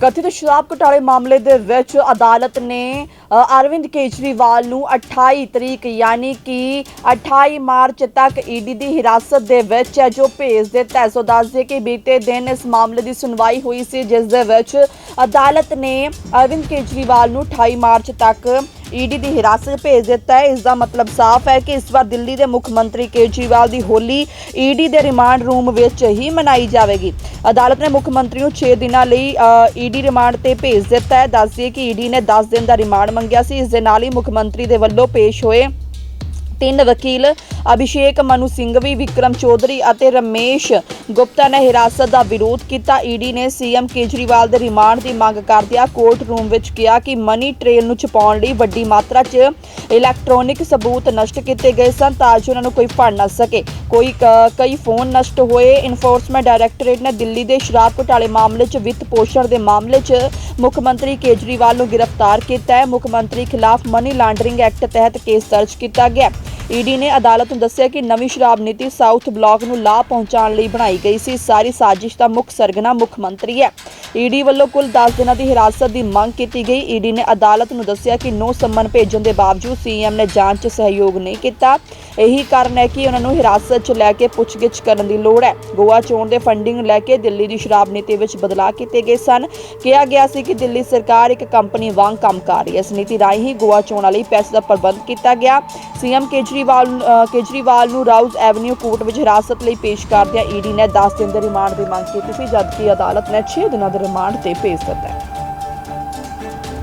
ਕਥਿਤ ਸ਼ਰਾਬ ਘੁਟਾਲੇ ਮਾਮਲੇ ਦੇ ਵਿੱਚ ਅਦਾਲਤ ਨੇ ਅਰਵਿੰਦ ਕੇਜਰੀਵਾਲ ਨੂੰ 28 ਤਰੀਕ ਯਾਨੀ ਕਿ 28 ਮਾਰਚ ਤੱਕ ਈਡੀ ਦੀ ਹਿਰਾਸਤ ਦੇ ਵਿੱਚ ਹੈ ਜੋ ਭੇਜ ਦਿੱਤਾ ਹੈ ਸੋ ਦੱਸ ਦਈਏ ਕਿ ਬੀਤੇ ਦਿਨ ਇਸ ਮਾਮਲੇ ਦੀ ਸੁਣਵਾਈ ਹੋਈ ਸੀ, ਜਿਸ ਦੇ ਵਿੱਚ ਅਦਾਲਤ ਨੇ ਅਰਵਿੰਦ ਕੇਜਰੀਵਾਲ ਨੂੰ 28 ਮਾਰਚ ਤੱਕ ਈਡੀ ਦੀ ਹਿਰਾਸਤ ਭੇਜ ਦਿੱਤਾ ਹੈ। ਇਸ ਦਾ ਮਤਲਬ ਸਾਫ਼ ਹੈ ਕਿ ਇਸ ਵਾਰ ਦਿੱਲੀ ਦੇ ਮੁੱਖ ਮੰਤਰੀ ਕੇਜਰੀਵਾਲ ਦੀ ਹੋਲੀ ਈਡੀ ਦੇ ਰਿਮਾਂਡ ਰੂਮ ਵਿੱਚ ਹੀ ਮਨਾਈ ਜਾਵੇਗੀ। ਅਦਾਲਤ ਨੇ ਮੁੱਖ ਮੰਤਰੀ ਨੂੰ 6 ਦਿਨਾਂ ਲਈ ਈਡੀ ਰਿਮਾਂਡ ਤੇ ਭੇਜ ਦਿੱਤਾ ਹੈ। ਦੱਸਦੀਏ ਕਿ ਈਡੀ ਨੇ 10 ਦਿਨ ਦਾ ਰਿਮਾਂਡ ਮੰਗਿਆ ਸੀ। ਇਸ ਦੇ ਨਾਲ ਹੀ ਮੁੱਖ ਮੰਤਰੀ ਦੇ ਵੱਲੋਂ ਪੇਸ਼ ਹੋਏ ਤਿੰਨ ਵਕੀਲ ਅਭਿਸ਼ੇਕ, ਮਨੂ ਸਿੰਘਵੀ ਵਿਕਰਮ ਚੌਧਰੀ ਅਤੇ ਰਮੇਸ਼ ਗੁਪਤਾ ਨੇ ਹਿਰਾਸਤ ਦਾ ਵਿਰੋਧ ਕੀਤਾ। ਈਡੀ ਨੇ ਸੀਐਮ ਕੇਜਰੀਵਾਲ ਦੇ ਰਿਮਾਂਡ ਦੀ ਮੰਗ ਕਰਦਿਆਂ ਕੋਰਟ ਰੂਮ ਵਿੱਚ ਕਿਹਾ ਕਿ ਮਨੀ ਟ੍ਰੇਲ ਨੂੰ ਛੁਪਾਉਣ ਲਈ ਵੱਡੀ ਮਾਤਰਾ 'ਚ ਇਲੈਕਟ੍ਰੋਨਿਕ ਸਬੂਤ ਨਸ਼ਟ ਕੀਤੇ ਗਏ ਸਨ ਤਾਂ ਜੋ ਉਹਨਾਂ ਨੂੰ ਕੋਈ ਫੜ ਨਾ ਸਕੇ। ਕੋਈ ਕ- ਕਈ ਫੋਨ ਨਸ਼ਟ ਹੋਏ। ਇਨਫੋਰਸਮੈਂਟ ਡਾਇਰੈਕਟੋਰੇਟ ਨੇ ਦਿੱਲੀ ਦੇ ਸ਼ਰਾਬ ਘੁਟਾਲੇ ਮਾਮਲੇ 'ਚ ਵਿੱਤ ਪੋਸ਼ਣ ਦੇ ਮਾਮਲੇ 'ਚ ਮੁੱਖ ਮੰਤਰੀ ਕੇਜਰੀਵਾਲ ਨੂੰ ਗ੍ਰਿਫਤਾਰ ਕੀਤਾ ਹੈ। ਮੁੱਖ ਮੰਤਰੀ ਖਿਲਾਫ ਮਨੀ ਲਾਂਡਰਿੰਗ ਐਕਟ ਤਹਿਤ ਕੇਸ ਦਰਜ ਕੀਤਾ ਗਿਆ। ਈਡੀ ਨੇ ਅਦਾਲਤ ਨੂੰ ਦੱਸਿਆ ਕਿ ਨਵੀਂ ਸ਼ਰਾਬ ਨੀਤੀ ਸਾਊਥ ਬਲਾਕ ਨੂੰ ਲਾਭ ਪਹੁੰਚਾਉਣ ਲਈ ਬਣਾਈ ਗਈ ਸੀ। ਸਾਰੀ ਸਾਜ਼ਿਸ਼ ਦਾ ਮੁੱਖ ਸਰਗਨਾ ਮੁੱਖ ਮੰਤਰੀ ਹੈ। ਈਡੀ ਵੱਲੋਂ ਕੁੱਲ 10 ਦਿਨਾਂ ਦੀ ਹਿਰਾਸਤ ਦੀ ਮੰਗ ਕੀਤੀ ਗਈ। ਈਡੀ ਨੇ ਅਦਾਲਤ ਨੂੰ ਦੱਸਿਆ ਕਿ ਨੋ ਸੰਮਨ ਭੇਜਣ ਦੇ ਬਾਵਜੂਦ ਸੀਐਮ ਨੇ ਜਾਂਚ 'ਚ ਸਹਿਯੋਗ ਨਹੀਂ ਕੀਤਾ। ਇਹੀ ਕਾਰਨ ਹੈ ਕਿ ਉਹਨਾਂ ਨੂੰ ਹਿਰਾਸਤ 'ਚ ਲੈ ਕੇ ਪੁੱਛਗਿੱਛ ਕਰਨ ਦੀ ਲੋੜ ਹੈ। ਗੋਆ ਚੋਣ ਦੇ ਫੰਡਿੰਗ ਨੂੰ ਲੈ ਕੇ ਦਿੱਲੀ ਦੀ ਸ਼ਰਾਬ ਨੀਤੀ ਵਿੱਚ ਬਦਲਾਅ ਕੀਤੇ ਗਏ ਸਨ। ਕਿਹਾ ਗਿਆ ਸੀ ਕਿ ਦਿੱਲੀ ਸਰਕਾਰ ਇੱਕ ਕੰਪਨੀ ਵਾਂਗ ਕੰਮ ਕਰ ਰਹੀ ਹੈ। ਇਸ ਨੀਤੀ ਰਾਹੀਂ ਹੀ ਗੋਆ ਚੋਣਾਂ ਲਈ ਪੈਸੇ ਦਾ ਪ੍ਰਬੰਧ ਕੀਤਾ ਗਿਆ। ਸੀਐਮ ਕੇਜਰੀਵਾਲ ਕੇਜਰੀਵਾਲ ਨੂੰ ਰਾਉਜ਼ ਐਵਨਿਊ ਕੋਰਟ ਵਿੱਚ ਹਿਰਾਸਤ ਲਈ ਪੇਸ਼ ਕਰਦਿਆਂ ਈਡੀ ਨੇ 10 ਦਿਨ ਦੇ ਰਿਮਾਂਡ ਦੀ ਮੰਗ ਕੀਤੀ ਸੀ, ਜਦਕਿ ਅਦਾਲਤ ਨੇ 6 ਦਿਨਾਂ ਦੇ ਰਿਮਾਂਡ ਤੇ ਭੇਜ ਦਿੱਤਾ ਹੈ।